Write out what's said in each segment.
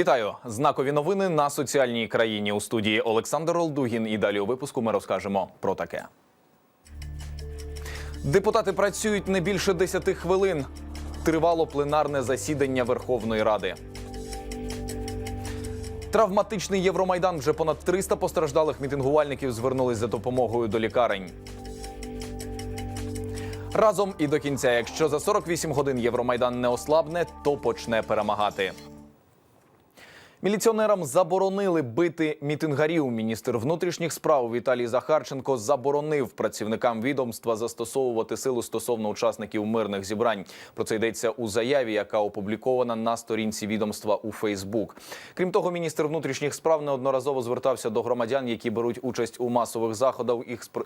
Вітаю! Знакові новини на соціальній країні у студії Олександр Олдугін. І далі у випуску ми розкажемо про таке. Депутати працюють не більше 10 хвилин. Тривало пленарне засідання Верховної Ради. Травматичний Євромайдан вже понад 300 постраждалих мітингувальників звернулись за допомогою до лікарень. Разом і до кінця, якщо за 48 годин Євромайдан не ослабне, то почне перемагати. Міліціонерам заборонили бити мітингарів. Міністр внутрішніх справ Віталій Захарченко заборонив працівникам відомства застосовувати силу стосовно учасників мирних зібрань. Про це йдеться у заяві, яка опублікована на сторінці відомства у Фейсбук. Крім того, міністр внутрішніх справ неодноразово звертався до громадян, які беруть участь у масових заходах,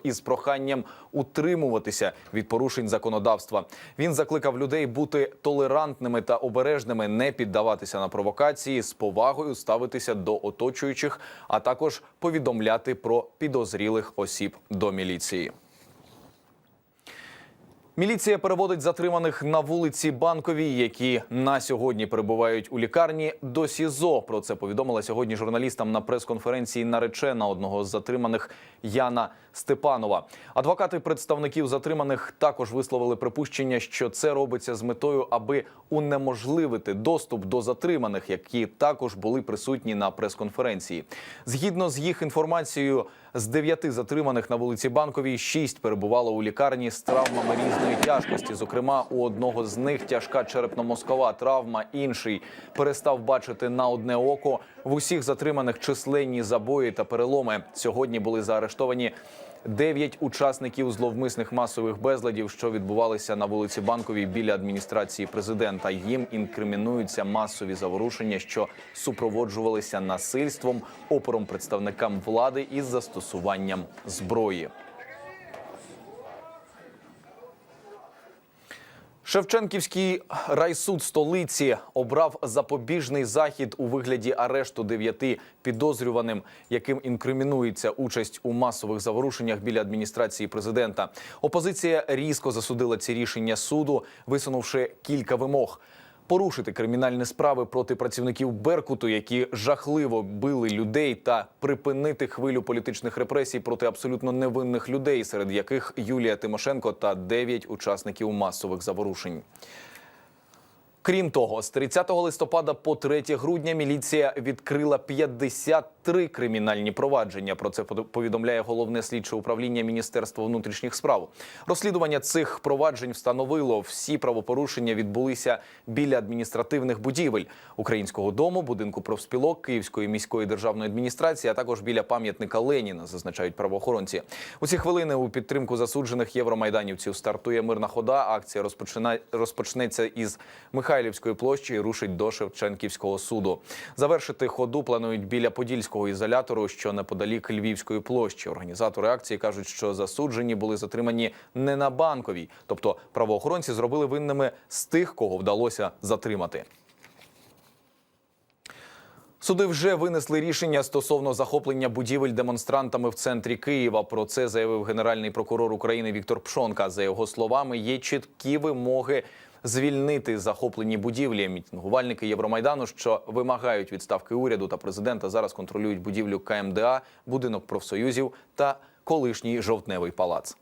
із- проханням утримуватися від порушень законодавства. Він закликав людей бути толерантними та обережними, не піддаватися на провокації, з повагою ставитися до оточуючих, а також повідомляти про підозрілих осіб до міліції. Міліція переводить затриманих на вулиці Банковій, які на сьогодні перебувають у лікарні до СІЗО. Про це повідомила сьогодні журналістам на прес-конференції наречена одного з затриманих Яна Степанова. Адвокати представників затриманих також висловили припущення, що це робиться з метою, аби унеможливити доступ до затриманих, які також були присутні на прес-конференції. Згідно з їх інформацією, з дев'яти затриманих на вулиці Банковій шість перебувало у лікарні з травмами різної тяжкості. Зокрема, у одного з них тяжка черепно-мозкова травма, інший перестав бачити на одне око. В усіх затриманих численні забої та переломи. Сьогодні були заарештовані. Дев'ять учасників зловмисних масових безладів, що відбувалися на вулиці Банковій біля адміністрації президента. Їм інкримінуються масові заворушення, що супроводжувалися насильством, опором представникам влади із застосуванням зброї. Шевченківський райсуд столиці обрав запобіжний захід у вигляді арешту дев'яти підозрюваним, яким інкримінується участь у масових заворушеннях біля адміністрації президента. Опозиція різко засудила ці рішення суду, висунувши кілька вимог. Порушити кримінальні справи проти працівників Беркуту, які жахливо били людей, та припинити хвилю політичних репресій проти абсолютно невинних людей, серед яких Юлія Тимошенко та дев'ять учасників масових заворушень. Крім того, з 30 листопада по 3 грудня міліція відкрила 53 кримінальні провадження. Про це повідомляє головне слідче управління Міністерства внутрішніх справ. Розслідування цих проваджень встановило, всі правопорушення відбулися біля адміністративних будівель Українського дому, будинку профспілок, Київської міської державної адміністрації, а також біля пам'ятника Леніна, зазначають правоохоронці. У ці хвилини у підтримку засуджених євромайданівців стартує мирна хода. Акція розпочина... розпочнеться із Михайлівської площі рушить до Шевченківського суду. Завершити ходу планують біля Подільського ізолятору, що неподалік Львівської площі. Організатори акції кажуть, що засуджені були затримані не на банковій, тобто правоохоронці зробили винними з тих, кого вдалося затримати. Суди вже винесли рішення стосовно захоплення будівель демонстрантами в центрі Києва. Про це заявив генеральний прокурор України Віктор Пшонка. За його словами, є чіткі вимоги звільнити захоплені будівлі. Мітингувальники Євромайдану, що вимагають відставки уряду та президента, зараз контролюють будівлю КМДА, будинок профсоюзів та колишній жовтневий палац.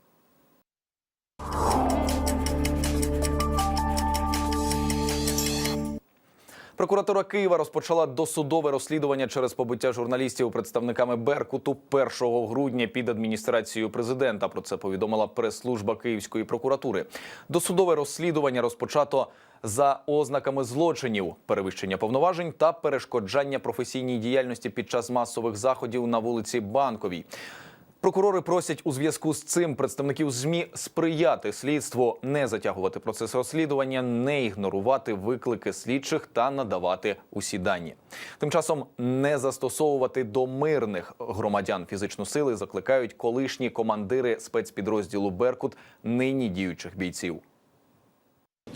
Прокуратура Києва розпочала досудове розслідування через побиття журналістів представниками Беркуту 1 грудня під адміністрацією президента. Про це повідомила прес-служба Київської прокуратури. Досудове розслідування розпочато за ознаками злочинів, перевищення повноважень та перешкоджання професійній діяльності під час масових заходів на вулиці Банковій. Прокурори просять у зв'язку з цим представників змі сприяти слідству, не затягувати процес розслідування, не ігнорувати виклики слідчих та надавати усі дані. Тим часом не застосовувати до мирних громадян фізичну сили закликають колишні командири спецпідрозділу Беркут нині діючих бійців.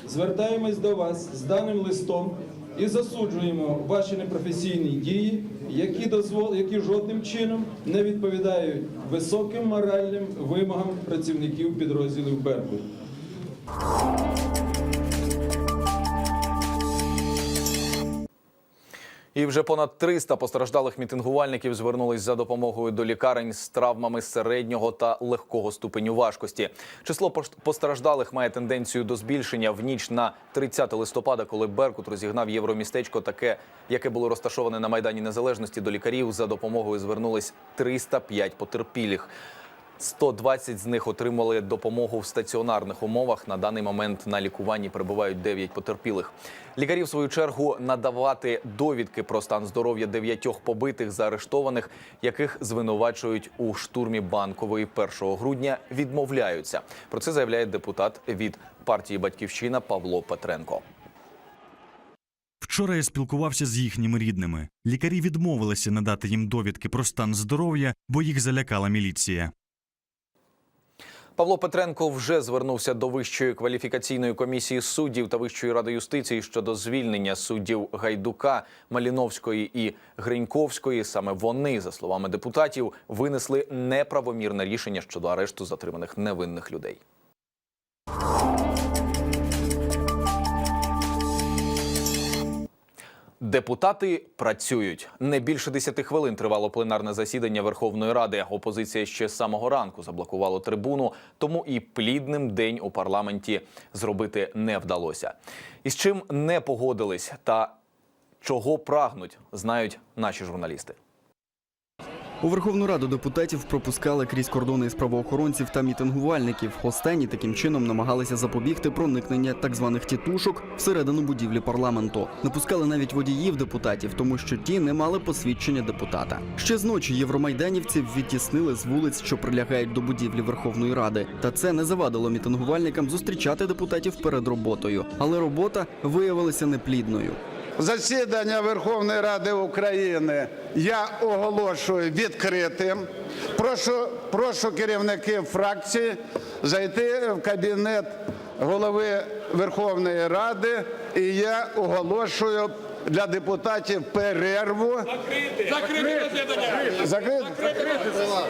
Звертаємось до вас з даним листом і засуджуємо ваші непрофесійні дії, які дозвол, які жодним чином не відповідають високим моральним вимогам працівників підрозділів Беркут. І вже понад 300 постраждалих мітингувальників звернулись за допомогою до лікарень з травмами середнього та легкого ступеню важкості. Число постраждалих має тенденцію до збільшення в ніч на 30 листопада, коли Беркут розігнав євромістечко, таке, яке було розташоване на майдані Незалежності. До лікарів за допомогою звернулись 305 потерпілих. 120 з них отримали допомогу в стаціонарних умовах. На даний момент на лікуванні перебувають 9 потерпілих. Лікарі, в свою чергу, надавати довідки про стан здоров'я дев'ятьох побитих заарештованих, яких звинувачують у штурмі банкової 1 грудня, відмовляються. Про це заявляє депутат від партії Батьківщина Павло Петренко. Вчора я спілкувався з їхніми рідними. Лікарі відмовилися надати їм довідки про стан здоров'я, бо їх залякала міліція. Павло Петренко вже звернувся до вищої кваліфікаційної комісії суддів та Вищої ради юстиції щодо звільнення суддів Гайдука, Маліновської і Гриньковської. Саме вони, за словами депутатів, винесли неправомірне рішення щодо арешту затриманих невинних людей. Депутати працюють. Не більше 10 хвилин тривало пленарне засідання Верховної Ради. Опозиція ще з самого ранку заблокувала трибуну, тому і плідним день у парламенті зробити не вдалося. І з чим не погодились та чого прагнуть, знають наші журналісти. У Верховну Раду депутатів пропускали крізь кордони із правоохоронців та мітингувальників. Останні таким чином намагалися запобігти проникнення так званих тітушок всередину будівлі парламенту. Не пускали навіть водіїв депутатів, тому що ті не мали посвідчення депутата. Ще з ночі євромайданівців відтіснили з вулиць, що прилягають до будівлі Верховної Ради. Та це не завадило мітингувальникам зустрічати депутатів перед роботою. Але робота виявилася неплідною. Засідання Верховної Ради України я оголошую відкритим. Прошу, прошу керівників фракції зайти в кабінет голови Верховної Ради, і я оголошую для депутатів перерву. Закрите засідання! Закрити? Засідання!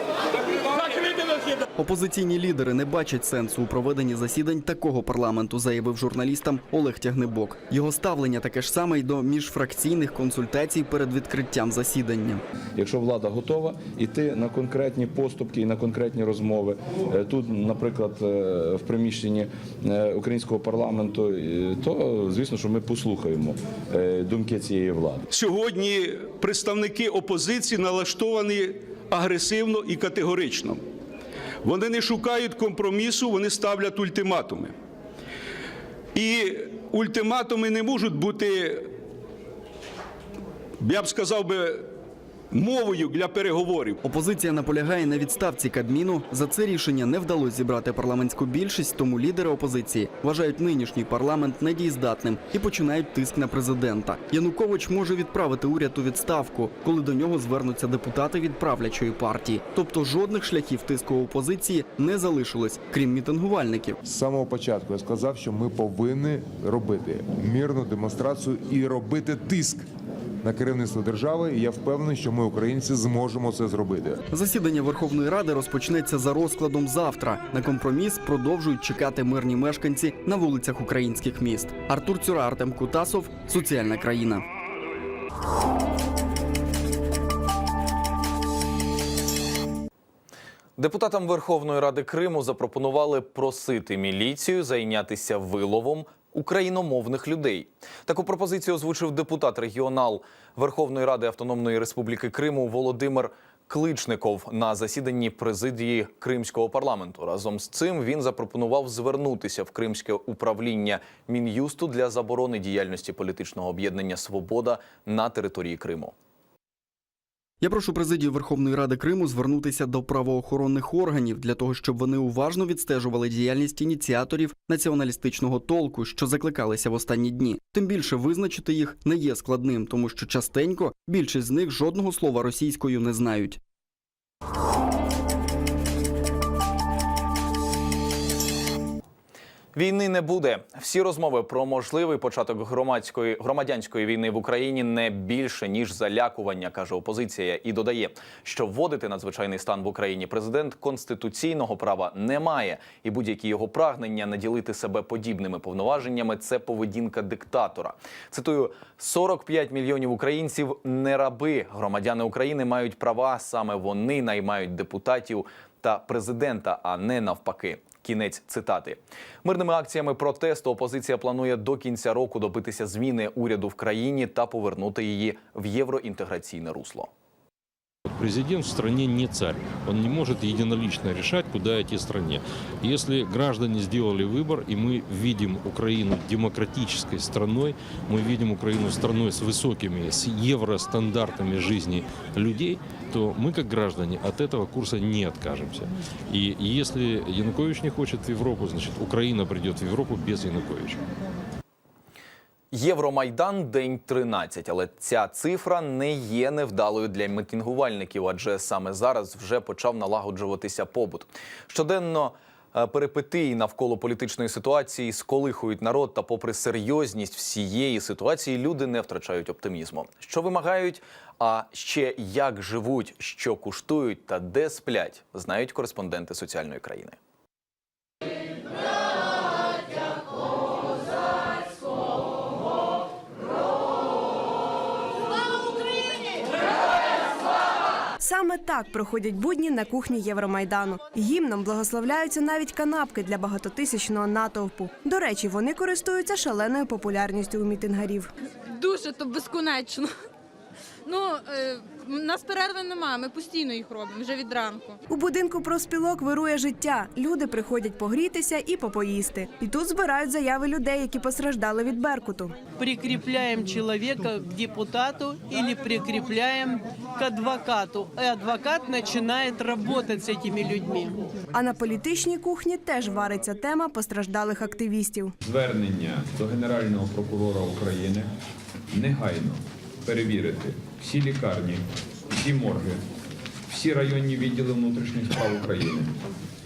Опозиційні лідери не бачать сенсу у проведенні засідань такого парламенту, заявив журналістам Олег Тягнебок. Його ставлення таке ж саме й до міжфракційних консультацій перед відкриттям засідання. Якщо влада готова йти на конкретні поступки і на конкретні розмови, е, тут, наприклад, е, в приміщенні е, українського парламенту, то звісно, що ми послухаємо е, думки цієї влади. Сьогодні представники опозиції налаштовані агресивно і категорично. Вони не шукають компромісу, вони ставлять ультиматуми. І ультиматуми не можуть бути, я б сказав би, мовою для переговорів. Опозиція наполягає на відставці Кабміну. За це рішення не вдалося зібрати парламентську більшість, тому лідери опозиції вважають нинішній парламент недієздатним і починають тиск на президента. Янукович може відправити уряд у відставку, коли до нього звернуться депутати від правлячої партії. Тобто жодних шляхів тиску опозиції не залишилось, крім мітингувальників. З самого початку я сказав, що ми повинні робити мирну демонстрацію і робити тиск на керівництво держави. І я впевнений, що ми, українці, зможемо це зробити. Засідання Верховної Ради розпочнеться за розкладом завтра. На компроміс продовжують чекати мирні мешканці на вулицях українських міст. Артур Цюра, Артем Кутасов, соціальна країна. Депутатам Верховної Ради Криму запропонували просити міліцію зайнятися виловом україномовних людей. Таку пропозицію озвучив депутат регіонал Верховної Ради Автономної Республіки Криму Володимир Кличников на засіданні президії Кримського парламенту. Разом з цим він запропонував звернутися в Кримське управління мін'юсту для заборони діяльності політичного об'єднання Свобода на території Криму. Я прошу президію Верховної Ради Криму звернутися до правоохоронних органів для того, щоб вони уважно відстежували діяльність ініціаторів націоналістичного толку, що закликалися в останні дні. Тим більше визначити їх не є складним, тому що частенько більшість з них жодного слова російською не знають. Війни не буде. Всі розмови про можливий початок громадської громадянської війни в Україні не більше ніж залякування, каже опозиція, і додає, що вводити надзвичайний стан в Україні президент конституційного права не має, і будь-які його прагнення наділити себе подібними повноваженнями це поведінка диктатора. Цитую: 45 мільйонів українців не раби. Громадяни України мають права. Саме вони наймають депутатів та президента, а не навпаки. Кінець цитати мирними акціями протесту опозиція планує до кінця року добитися зміни уряду в країні та повернути її в євроінтеграційне русло. Президент в стране не царь. Он не может единолично решать, куда идти стране. Если граждане сделали выбор, и мы видим Украину демократической страной, мы видим Украину страной с высокими, с евростандартами жизни людей, то мы, как граждане, от этого курса не откажемся. И если Янукович не хочет в Европу, значит, Украина придет в Европу без Януковича. Євромайдан день 13, але ця цифра не є невдалою для мітингувальників, адже саме зараз вже почав налагоджуватися побут. Щоденно е, перипетії навколо політичної ситуації сколихують народ. Та, попри серйозність всієї ситуації, люди не втрачають оптимізму. Що вимагають, а ще як живуть, що куштують та де сплять, знають кореспонденти соціальної країни. Саме так проходять будні на кухні Євромайдану. Гімном благословляються навіть канапки для багатотисячного натовпу. До речі, вони користуються шаленою популярністю у мітингарів. Дуже то безконечно. Ну, е, нас перерви немає, ми постійно їх робимо вже від ранку. У будинку профспілок вирує життя. Люди приходять погрітися і попоїсти. І тут збирають заяви людей, які постраждали від Беркуту. прикрепляем человека к депутату или прикрепляем к адвокату. И адвокат начинает работать с этими людьми. А на політичній кухні теж вариться тема постраждалих активістів. звернення до Генерального прокурора України негайно перевірити всі лікарні, всі морги, всі районні відділи внутрішніх справ України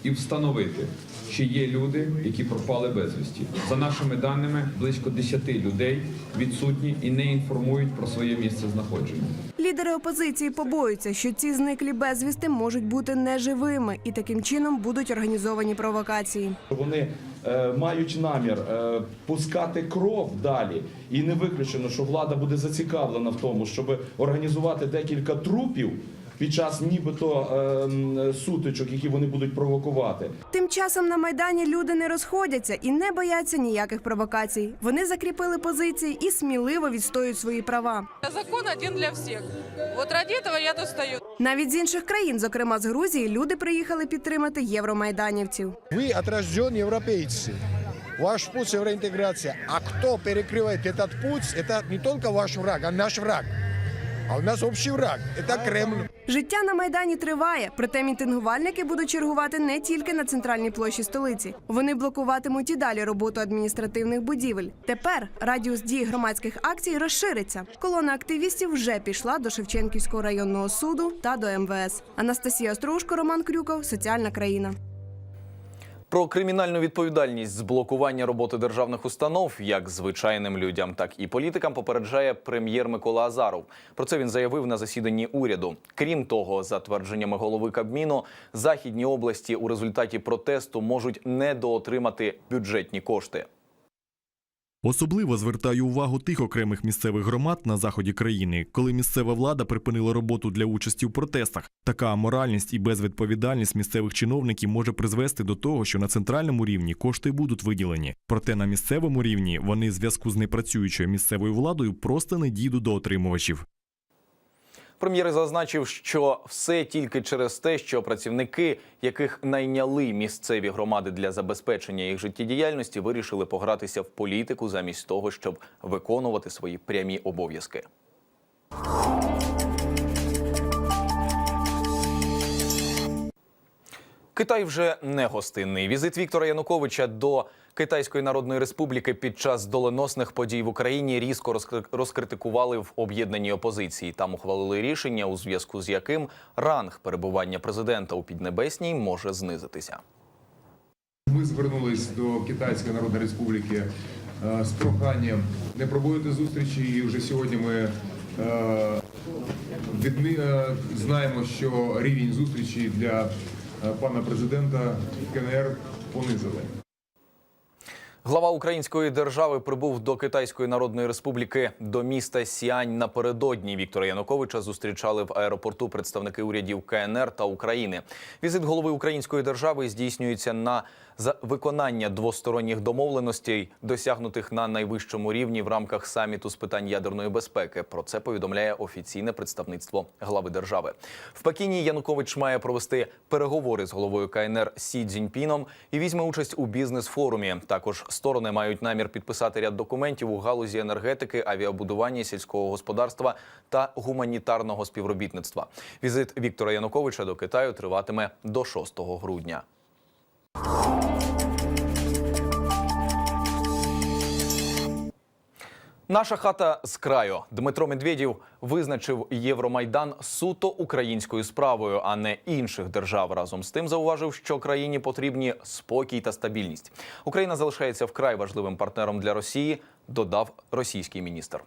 і встановити, чи є люди, які пропали безвісті. За нашими даними, близько 10 людей відсутні і не інформують про своє місце знаходження. Лідери опозиції побоюються, що ці зниклі безвісти можуть бути неживими і таким чином будуть організовані провокації. Вони мають намір е, пускати кров далі, і не виключено, що влада буде зацікавлена в тому, щоб організувати декілька трупів під час нібито е, м, сутичок, які вони будуть провокувати. Тим часом на майдані люди не розходяться і не бояться ніяких провокацій. Вони закріпили позиції і сміливо відстоюють свої права. Закон один для всіх. От ради цього я тут стою. Навіть з інших країн, зокрема з Грузії, люди приїхали підтримати євромайданівців. Вы отрожденные европейцы. Ваш путь евроинтеграция. А кто перекрывает этот путь, это не только ваш враг, а наш враг. А у нас общий враг. Это Кремль. Життя на майдані триває, проте мітингувальники будуть чергувати не тільки на центральній площі столиці. Вони блокуватимуть і далі роботу адміністративних будівель. Тепер радіус дії громадських акцій розшириться. Колона активістів вже пішла до Шевченківського районного суду та до МВС. Анастасія Острушко, Роман Крюков, соціальна країна. Про кримінальну відповідальність з блокування роботи державних установ, як звичайним людям, так і політикам, попереджає прем'єр Микола Азаров. Про це він заявив на засіданні уряду. Крім того, за твердженнями голови Кабміну, західні області у результаті протесту можуть недоотримати бюджетні кошти. Особливо звертаю увагу тих окремих місцевих громад на заході країни, коли місцева влада припинила роботу для участі в протестах. Така аморальність і безвідповідальність місцевих чиновників може призвести до того, що на центральному рівні кошти будуть виділені. Проте на місцевому рівні вони в зв'язку з непрацюючою місцевою владою просто не дійдуть до отримувачів. Прем'єр зазначив, що все тільки через те, що працівники, яких найняли місцеві громади для забезпечення їх життєдіяльності, вирішили погратися в політику замість того, щоб виконувати свої прямі обов'язки. Китай вже не гостинний. Візит Віктора Януковича до Китайської Народної Республіки під час доленосних подій в Україні різко розкри- розкритикували в об'єднаній опозиції. Там ухвалили рішення, у зв'язку з яким ранг перебування президента у Піднебесній може знизитися. Ми звернулись до Китайської Народної Республіки е, з проханням не проводити зустрічі. І вже сьогодні ми е, е, знаємо, що рівень зустрічі для пана президента КНР понизили. Глава української держави прибув до Китайської Народної Республіки до міста Сіань напередодні. Віктора Януковича зустрічали в аеропорту представники урядів КНР та України. Візит голови української держави здійснюється на за виконання двосторонніх домовленостей, досягнутих на найвищому рівні в рамках саміту з питань ядерної безпеки. Про це повідомляє офіційне представництво глави держави. В Пекіні Янукович має провести переговори з головою КНР Сі Цзіньпіном і візьме участь у бізнес-форумі. Також сторони мають намір підписати ряд документів у галузі енергетики, авіабудування, сільського господарства та гуманітарного співробітництва. Візит Віктора Януковича до Китаю триватиме до 6 грудня. Наша хата з краю Дмитро Медведєв визначив Євромайдан суто українською справою, а не інших держав. Разом з тим зауважив, що країні потрібні спокій та стабільність. Україна залишається вкрай важливим партнером для Росії. Додав російський міністр.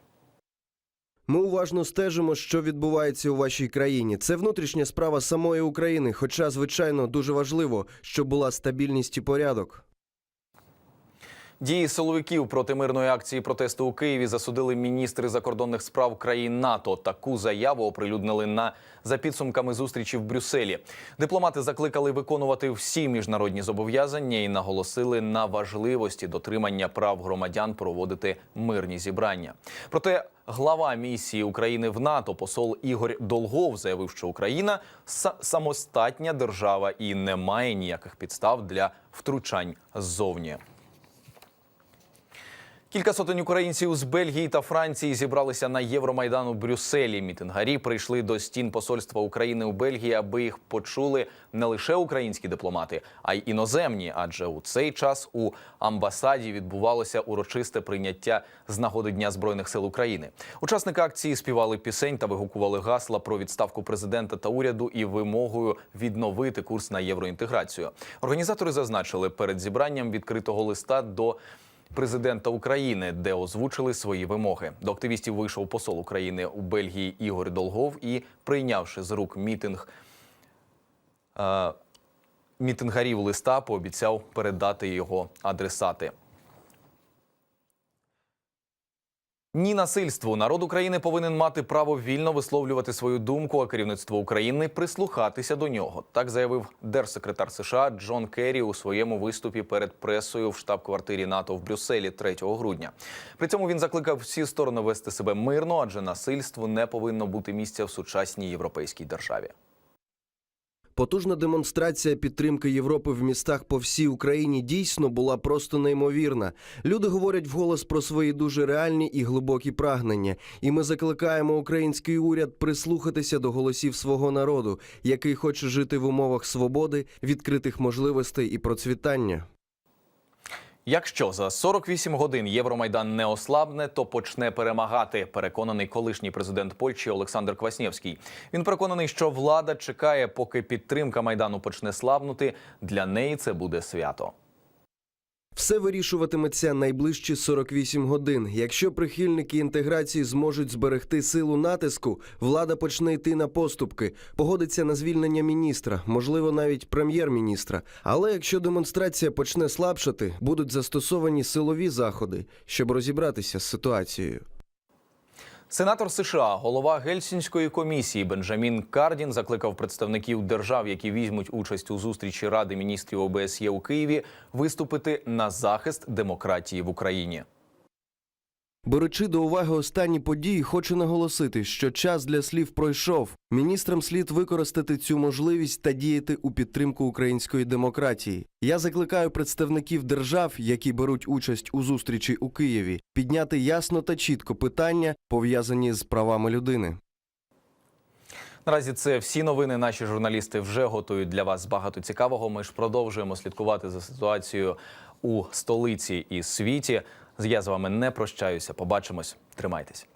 Ми уважно стежимо, що відбувається у вашій країні. Це внутрішня справа самої України. Хоча, звичайно, дуже важливо, щоб була стабільність і порядок. Дії силовиків проти мирної акції протесту у Києві засудили міністри закордонних справ країн НАТО. Таку заяву оприлюднили на за підсумками зустрічі в Брюсселі. Дипломати закликали виконувати всі міжнародні зобов'язання і наголосили на важливості дотримання прав громадян проводити мирні зібрання. Проте глава місії України в НАТО, посол Ігор Долгов, заявив, що Україна са- самостатня держава і не має ніяких підстав для втручань ззовні. Кілька сотень українців з Бельгії та Франції зібралися на Євромайдан у Брюсселі. Мітингарі прийшли до стін посольства України у Бельгії, аби їх почули не лише українські дипломати, а й іноземні. Адже у цей час у амбасаді відбувалося урочисте прийняття з нагоди Дня збройних сил України. Учасники акції співали пісень та вигукували гасла про відставку президента та уряду і вимогою відновити курс на євроінтеграцію. Організатори зазначили перед зібранням відкритого листа до президента України, де озвучили свої вимоги. До активістів вийшов посол України у Бельгії Ігор Долгов і, прийнявши з рук мітинг. е, Мітингарів листа пообіцяв передати його адресати. Ні насильству. Народ України повинен мати право вільно висловлювати свою думку, а керівництво України прислухатися до нього. Так заявив держсекретар США Джон Керрі у своєму виступі перед пресою в штаб-квартирі НАТО в Брюсселі 3 грудня. При цьому він закликав всі сторони вести себе мирно, адже насильству не повинно бути місця в сучасній європейській державі. Потужна демонстрація підтримки Європи в містах по всій Україні дійсно була просто неймовірна. Люди говорять вголос про свої дуже реальні і глибокі прагнення. І ми закликаємо український уряд прислухатися до голосів свого народу, який хоче жити в умовах свободи, відкритих можливостей і процвітання. Якщо за 48 годин Євромайдан не ослабне, то почне перемагати. Переконаний колишній президент Польщі Олександр Кваснєвський. Він переконаний, що влада чекає, поки підтримка майдану почне слабнути. Для неї це буде свято. Все вирішуватиметься найближчі 48 годин. Якщо прихильники інтеграції зможуть зберегти силу натиску, влада почне йти на поступки, погодиться на звільнення міністра, можливо, навіть прем'єр-міністра. Але якщо демонстрація почне слабшати, будуть застосовані силові заходи, щоб розібратися з ситуацією. Сенатор США, голова Гельсінської комісії Бенджамін Кардін закликав представників держав, які візьмуть участь у зустрічі Ради міністрів ОБСЄ у Києві, виступити на захист демократії в Україні. Беручи до уваги останні події, хочу наголосити, що час для слів пройшов. Міністрам слід використати цю можливість та діяти у підтримку української демократії. Я закликаю представників держав, які беруть участь у зустрічі у Києві, підняти ясно та чітко питання, пов'язані з правами людини. Наразі це всі новини. Наші журналісти вже готують для вас багато цікавого. Ми ж продовжуємо слідкувати за ситуацією у столиці і світі. Я з вами не прощаюся. Побачимось. Тримайтесь.